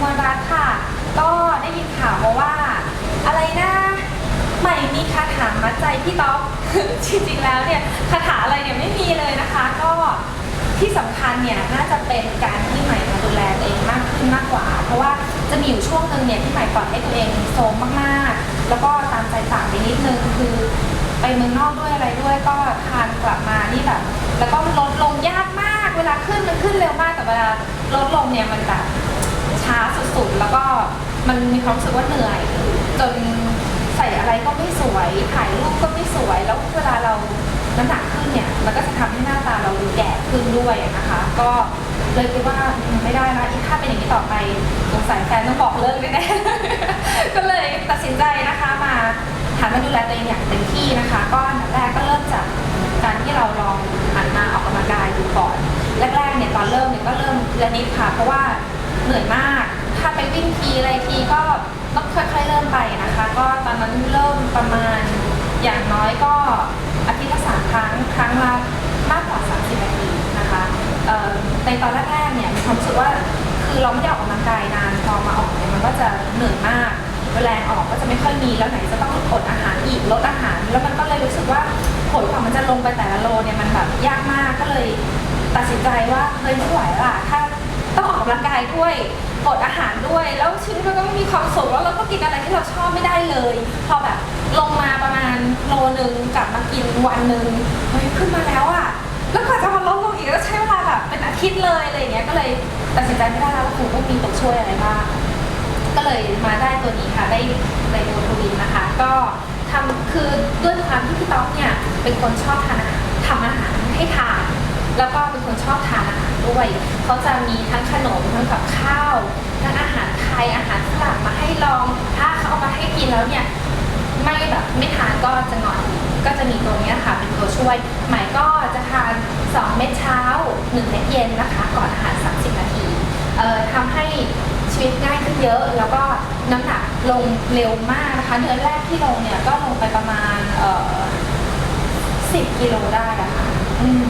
มวลรัตน์ค่ะ ก็ได้ยินข่าวมาว่า อะไรนะใหม่มีคาถามัดใจพี่ต๊อกจริงๆแล้วเนี่ยคาถาอะไรเนี่ยไม่มีเลยนะคะ ก็ที่สำคัญเนี่ยน่าจะเป็นการที่ใหม่มาดูแลตัวเองมากขึ้นมากกว่า เพราะว่าจะมีอยู่ช่วงหนึ่งเนี่ยที่ใหม่ปล่อยให้ตัวเองโทมมากๆ แล้วก็ตามใจปากไปนิดนึงคือไปเมืองนอกด้วยอะไรด้วยก็ทานกลับมานี่แบบแล้วก็ลดลงยากมากเวลาขึ้นมันขึ้นเร็วมากแต่เวลาลดลงเนี่ยมันแบบช้าสุดๆ แล้วก็ มันมีความรู้สึกว่าเหนื่อย จนใส่อะไรก็ไม่สวย ถ่ายรูปก็ไม่สวย แล้วเวลาเราน้ำหนักขึ้นเนี่ยมันก็จะทำให้หน้าตาเราดูแก่ขึ้นด้วยนะคะ ก็เลยคิดว่าไม่ได้ละถ้าเป็นอย่างนี้ต่อไปสงสัยแฟนต้องบอกเลิกแน่ๆ ก็เลยตัดสินใจนะคะมาหันมาดูแลตัวเองอย่างเต็มที่นะคะ ก็อันดับแรกก็เริ่มจากการที่เราลองหันมาออกกำลังกายดูก่อน แรกๆเนี่ยตอนเริ่มเนี่ยก็เริ่มละนิดค่ะ เพราะว่าเหนื่อยมาก ถ้าไปวิ่งทีอะไรทีก็ต้องค่อยๆเริ่มไปนะคะ ก็ตอนนั้นเริ่มประมาณอย่างน้อยก็อาทิตย์ละสามครั้งครั้งละมากกว่า30นาทีนะคะในตอนแรกๆเนี่ยมีความรู้สึกว่าคือเราไม่ได้ออกกำลังกายนานพอมาออกเนี่ยมันก็จะเหนื่อยมากแรงออกก็จะไม่ค่อยมีแล้วไหนจะต้องอดอาหารอีกลดอาหาร แล้วมันก็เลยรู้สึกว่าผลของมันจะลงไปแต่ละโลเนี่ยมันแบบยากมากก็เลยตัดสินใจว่าเฮ้ยไม่ไหวละถ้าต้องออกกำลังกายด้วย อดอาหารด้วย แล้วชีวิตมันก็ไม่มีความสุขแล้วเราก็กินอะไรที่เราชอบไม่ได้เลย พอแบบลงมาประมาณโลนึงกลับมากินวันหนึ่งเฮ้ยขึ้นมาแล้วอะแล้วกว่าจะมาลดลงอีกก็ใช้เวลาแบบเป็นอาทิตย์เลยอะไรอย่างเงี้ยก็เลยตัดสินใจไม่ได้แล้วว่าคงต้องมีตัวช่วยอะไรบ้างก็เลยมาได้ตัวนี้ค่ะได้ไดโนทูลินนะคะ ก็ทำคือด้วยความที่พี่ต๊อกเนี่ยเป็นคนชอบทานอาหารทำอาหารให้ทาน แล้วก็เป็นคนชอบทาน ด้วย เขาจะมีทั้งขนมทั้งกับข้าวทั้งอาหารไทยอาหารฝรั่งมาให้ลอง ถ้าเขาเอามาให้กินแล้วเนี่ยไม่แบบไม่ทานก็จะงอนก็จะมีตัวนี้ค่ะเป็นตัวช่วยหมายก็จะทาน 2 เม็ดเช้า 1 เม็ดเย็นนะคะ ก่อนอาหาร 30 นาทีเอ่อทำให้ชีวิตง่ายขึ้นเยอะ แล้วก็น้ำหนักลงเร็วมากนะคะ เดือนแรกที่ลงเนี่ยก็ลงไปประมาณเอ่อ10 กิโลได้ะค่ะอืม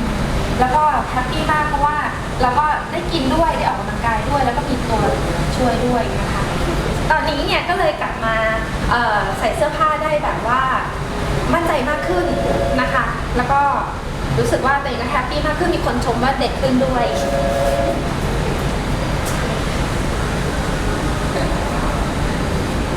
แล้วก็แฮปปี้มากเพราะว่า แล้วก็ได้กินด้วยได้ออกกำลังกายด้วย แล้วก็มีตัวช่วยด้วยนะคะ ตอนนี้เนี่ยก็เลยกลับมาใส่เสื้อผ้าได้แบบว่ามั่นใจมากขึ้นนะคะ แล้วก็รู้สึกว่าตัวเองก็แฮปปี้มากขึ้นมีคนชมว่าเด็กขึ้นด้วย